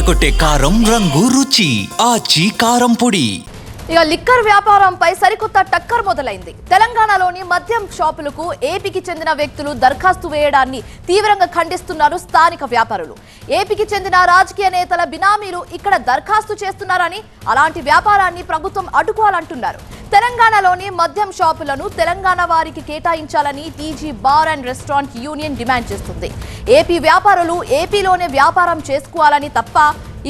అదరగొట్టే కారం రంగు రుచి ఆచి కారం పొడి. ఇక లిక్కర్ వ్యాపారంపై సరికొత్త టక్కర్ మొదలైంది. తెలంగాణలోని మద్యం షాపులకు ఏపీకి చెందిన వ్యక్తులు దరఖాస్తు వేయడాన్ని తీవ్రంగా ఖండిస్తున్నారు స్థానిక వ్యాపారులు. ఏపీకి చెందిన రాజకీయ నేతల బినామీలు ఇక్కడ దరఖాస్తు చేస్తున్నారని అలాంటి వ్యాపారాన్ని ప్రభుత్వం అడ్డుకోవాలంటున్నారు. తెలంగాణలోని మద్యం షాపులను తెలంగాణ వారికి కేటాయించాలని TG bar and restaurant union demand చేస్తుంది. ఏపీ వ్యాపారులు ఏపీలోనే వ్యాపారం చేసుకోవాలని తప్ప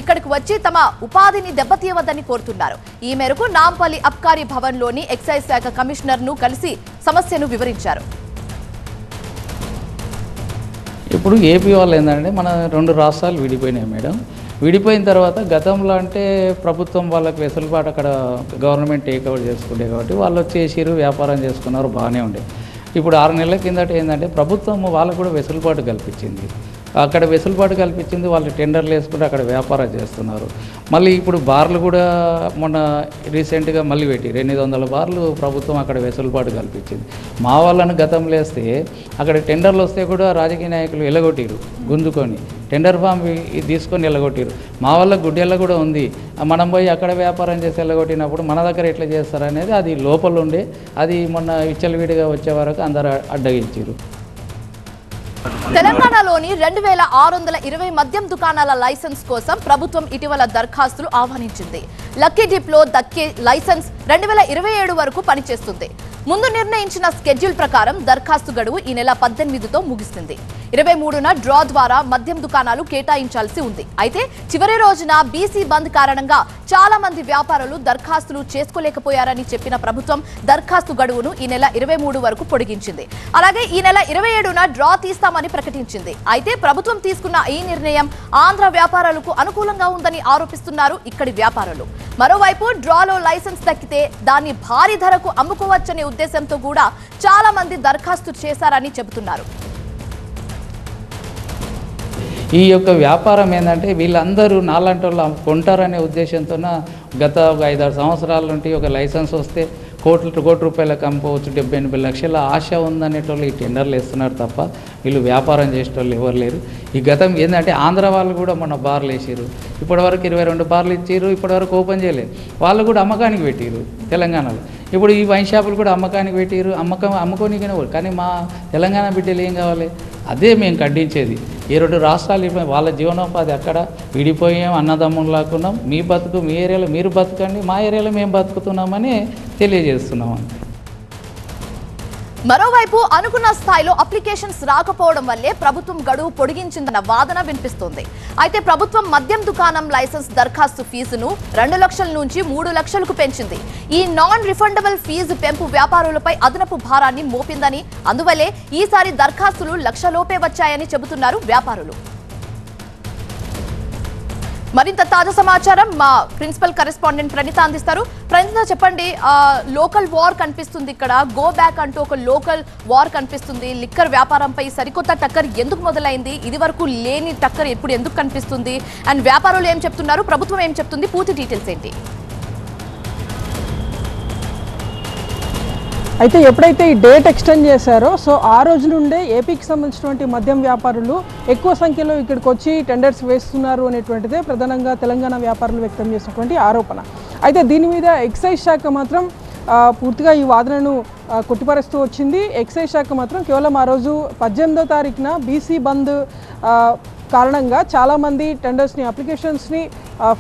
ఇక్కడికి వచ్చి తమ ఉపాధిని దెబ్బతీయవద్దని కోరుతున్నారు. ఈ మేరకు నాంపల్లి అబ్కారీ భవన్లోని ఎక్సైజ్ శాఖ కమిషనర్ను కలిసి సమస్యను వివరించారు. ఇప్పుడు ఏపీ వాళ్ళు ఏంటంటే మన రెండు రాష్ట్రాలు విడిపోయినాయి మేడం. విడిపోయిన తర్వాత గతంలో అంటే ప్రభుత్వం వాళ్ళకి వెసులుబాటు అక్కడ గవర్నమెంట్ టేక్ చేసుకుంటే కాబట్టి వాళ్ళు వచ్చేసారు వ్యాపారం చేసుకున్నారు బాగానే ఉండే. ఇప్పుడు ఆరు నెలల కిందట ఏంటంటే ప్రభుత్వం వాళ్ళకు కూడా వెసులుబాటు కల్పించింది. అక్కడ వెసులుబాటు కల్పించింది వాళ్ళు టెండర్లు వేసుకుంటే అక్కడ వ్యాపారం చేస్తున్నారు. మళ్ళీ ఇప్పుడు బార్లు కూడా మొన్న రీసెంట్గా మళ్ళీ పెట్టి ఎనిమిది వందల బార్లు ప్రభుత్వం అక్కడ వెసులుబాటు కల్పించింది. మా వాళ్ళని గతంలో వేస్తే అక్కడ టెండర్లు వస్తే కూడా రాజకీయ నాయకులు ఎలగొట్టిరు గుంజుకొని. టెండర్ ఫామ్ తీసుకొని వెళ్ళగొట్టారు మా వాళ్ళ గుడ్డెళ్ళ కూడా ఉంది. మనం పోయి అక్కడ వ్యాపారం చేసి వెళ్ళగొట్టినప్పుడు మన దగ్గర ఎట్లా చేస్తారనేది అది లోపల ఉండే అది మొన్న విచ్చలవిడిగా వచ్చే వరకు అందరు అడ్డగించారు తెలంగాణలోని రెండు వేల ఆరు వందల ఇరవై మద్యం దుకాణాల లైసెన్స్ కోసం ప్రభుత్వం ఇటీవల దరఖాస్తులు ఆహ్వానించింది. లక్కీ డిప్లో దక్కే లైసెన్స్ రెండు వేల ఇరవై ఏడు వరకు పనిచేస్తుంది. ముందు నిర్ణయించిన స్కెడ్యూల్ ప్రకారం దరఖాస్తు గడువు ఈ నెల పద్దెనిమిదితో ముగిస్తుంది. ఇరవై మూడున డ్రా ద్వారా మద్యం దుకాణాలు కేటాయించాల్సి ఉంది. అయితే చివరి రోజున బీసీ బంద్ కారణంగా చాలా మంది వ్యాపారులు దరఖాస్తులు చేసుకోలేకపోయారని చెప్పిన ప్రభుత్వం దరఖాస్తు గడువును ఈ నెల ఇరవై మూడు వరకు పొడిగించింది. అలాగే ఈ నెల ఇరవై ఏడున డ్రా తీస్తామని ప్రకటించింది. అయితే ప్రభుత్వం తీసుకున్న ఈ నిర్ణయం ఆంధ్ర వ్యాపారాలకు అనుకూలంగా ఉందని ఆరోపిస్తున్నారు ఇక్కడి వ్యాపారులు. మరోవైపు డ్రాలో లైసెన్స్ దక్కితే దాన్ని భారీ ధరకు అమ్ముకోవచ్చనే ఉద్దేశంతో కూడా చాలా మంది దరఖాస్తు చేశారని చెబుతున్నారు. ఈ యొక్క వ్యాపారం ఏంటంటే వీళ్ళందరూ నాలాంటి వాళ్ళు కొంటారనే ఉద్దేశంతో గత ఒక ఐదారు సంవత్సరాల నుండి ఒక లైసెన్స్ వస్తే కోట్ల కోటి రూపాయలకు అమ్ముకోవచ్చు డెబ్బై ఎనభై లక్షల ఆశ ఉందనేటోళ్ళు ఈ టెండర్లు వేస్తున్నారు తప్ప వీళ్ళు వ్యాపారం చేసేటోళ్ళు ఎవరు లేరు. ఈ గతం ఏంటంటే ఆంధ్ర వాళ్ళు కూడా మొన్న బార్లు వేసారు ఇప్పటివరకు ఇరవై రెండు బార్లు ఇచ్చారు ఇప్పటివరకు ఓపెన్ చేయలేదు. వాళ్ళు కూడా అమ్మకానికి పెట్టారు తెలంగాణలో. ఇప్పుడు ఈ వైన్ షాపులు కూడా అమ్మకానికి పెట్టారు అమ్మకం అమ్ముకోనికనే కానీ మా తెలంగాణ బిడ్డలు ఏం కావాలి? అదే మేము ఖండించేది. ఈ రెండు రాష్ట్రాలు వాళ్ళ జీవనోపాధి అక్కడ విడిపోయాం అన్నదమ్ములు లాక్కున్నాం మీ బతుకు మీ ఏరియాలో మీరు బతకండి మా ఏరియాలో మేము బతుకుతున్నామని తెలియజేస్తున్నాం మరోవైపు అనుకున్న స్థాయిలో అప్లికేషన్స్ రాకపోవడం వల్లే ప్రభుత్వం గడువు పొడిగించిందన్న వాదన వినిపిస్తోంది. అయితే ప్రభుత్వం మద్యం దుకాణం లైసెన్స్ దరఖాస్తు ఫీజును రెండు లక్షల నుంచి మూడు లక్షలకు పెంచింది. ఈ నాన్ రిఫండబుల్ ఫీజు పెంపు వ్యాపారులపై అదనపు భారాన్ని మోపిందని అందువల్లే ఈసారి దరఖాస్తులు లక్షలోపే వచ్చాయని చెబుతున్నారు వ్యాపారులు. మరింత తాజా సమాచారం మా ప్రిన్సిపల్ కరెస్పాండెంట్ ప్రణీత అందిస్తారు. ప్రణీత చెప్పండి లోకల్ వార్ కనిపిస్తుంది ఇక్కడ. గో బ్యాక్ అంటూ ఒక లోకల్ వార్ కనిపిస్తుంది. లిక్కర్ వ్యాపారంపై సరికొత్త టక్కర్ ఎందుకు మొదలైంది? ఇది వరకు లేని టక్కర్ ఇప్పుడు ఎందుకు కనిపిస్తుంది? అండ్ వ్యాపారులు ఏం చెప్తున్నారు? ప్రభుత్వం ఏం చెప్తుంది? పూర్తి డీటెయిల్స్ ఏంటి? అయితే ఎప్పుడైతే ఈ డేట్ ఎక్స్టెండ్ చేశారో సో ఆ రోజు నుండే ఏపీకి సంబంధించినటువంటి మద్యం వ్యాపారులు ఎక్కువ సంఖ్యలో ఇక్కడికి వచ్చి టెండర్స్ వేస్తున్నారు అనేటువంటిదే ప్రధానంగా తెలంగాణ వ్యాపారులు వ్యక్తం చేసినటువంటి ఆరోపణ. అయితే దీని మీద ఎక్సైజ్ శాఖ మాత్రం పూర్తిగా ఈ వాదనను కొట్టిపరుస్తూ వచ్చింది. ఎక్సైజ్ శాఖ మాత్రం కేవలం ఆ రోజు పద్దెనిమిదో తారీఖున బీసీ బంద్ కారణంగా చాలామంది టెండర్స్ని అప్లికేషన్స్ని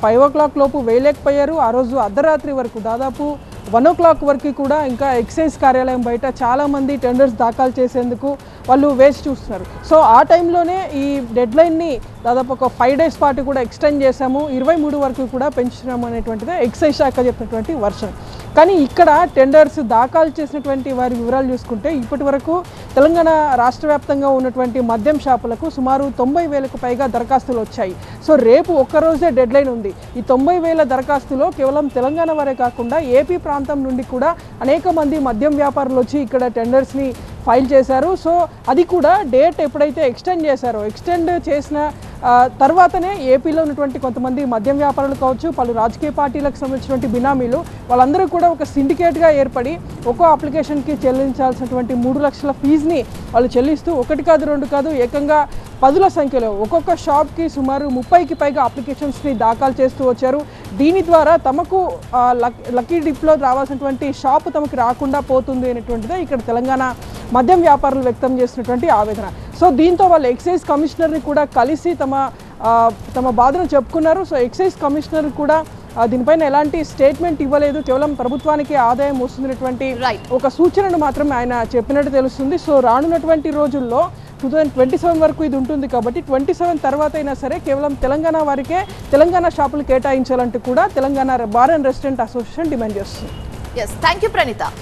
ఫైవ్ ఓ క్లాక్ లోపు వేయలేకపోయారు. ఆ రోజు అర్ధరాత్రి వరకు దాదాపు వన్ ఓ క్లాక్ వరకు కూడా ఇంకా ఎక్సైజ్ కార్యాలయం బయట చాలామంది టెండర్స్ దాఖలు చేసేందుకు వాళ్ళు వేచి చూస్తున్నారు. సో ఆ టైంలోనే ఈ డెడ్ లైన్ని దాదాపు ఒక ఫైవ్ డేస్ పాటు కూడా ఎక్స్టెండ్ చేశాము. ఇరవై మూడు వరకు కూడా పెంచుతున్నాము అనేటువంటిది ఎక్సైజ్ శాఖ చెప్పినటువంటి వర్షన్. కానీ ఇక్కడ టెండర్స్ దాఖలు చేసినటువంటి వారి వివరాలు చూసుకుంటే ఇప్పటి వరకు తెలంగాణ రాష్ట్ర వ్యాప్తంగా ఉన్నటువంటి మద్యం షాపులకు సుమారు తొంభై వేలకు పైగా దరఖాస్తులు వచ్చాయి. సో రేపు ఒక్కరోజే డెడ్ లైన్ ఉంది. ఈ తొంభై వేల దరఖాస్తులో కేవలం తెలంగాణ వారే కాకుండా ఏపీ ప్రాంతం నుండి కూడా అనేక మంది మద్యం వ్యాపారులు వచ్చి ఇక్కడ టెండర్స్ని ఫైల్ చేశారు. సో అది కూడా డేట్ ఎప్పుడైతే ఎక్స్టెండ్ చేశారో ఎక్స్టెండ్ చేసిన తర్వాతనే ఏపీలో ఉన్నటువంటి కొంతమంది మద్యం వ్యాపారులు కావచ్చు పలు రాజకీయ పార్టీలకు సంబంధించినటువంటి బినామీలు వాళ్ళందరూ కూడా ఒక సిండికేట్గా ఏర్పడి ఒక్కో అప్లికేషన్కి చెల్లించాల్సినటువంటి మూడు లక్షల ఫీజుని వాళ్ళు చెల్లిస్తూ ఒకటి కాదు రెండు కాదు ఏకంగా పదుల సంఖ్యలో ఒక్కొక్క షాప్కి సుమారు ముప్పైకి పైగా అప్లికేషన్స్ని దాఖలు చేస్తూ వచ్చారు. దీని ద్వారా తమకు లక్ లక్కీ డిప్లో రావాల్సినటువంటి షాప్ తమకు రాకుండా పోతుంది అనేటువంటిదే ఇక్కడ తెలంగాణ మద్యం వ్యాపారులు వ్యక్తం చేసినటువంటి ఆవేదన. సో దీంతో వాళ్ళు ఎక్సైజ్ కమిషనర్ని కూడా కలిసి తమ తమ బాధను చెప్పుకున్నారు. సో ఎక్సైజ్ కమిషనర్ కూడా దీనిపైన ఎలాంటి స్టేట్మెంట్ ఇవ్వలేదు. కేవలం ప్రభుత్వానికి ఆదాయం వస్తున్నటువంటి. ఒక సూచనను మాత్రం ఆయన చెప్పినట్టు తెలుస్తుంది. సో రానున్నటువంటి రోజుల్లో టూ థౌజండ్ ట్వంటీ సెవెన్ వరకు ఇది ఉంటుంది కాబట్టి ట్వంటీ సెవెన్ తర్వాత అయినా సరే కేవలం తెలంగాణ వారికే తెలంగాణ షాపులు కేటాయించాలంటూ కూడా Telangana bar and restaurant association demand చేస్తుంది. Yes thank you Praneetha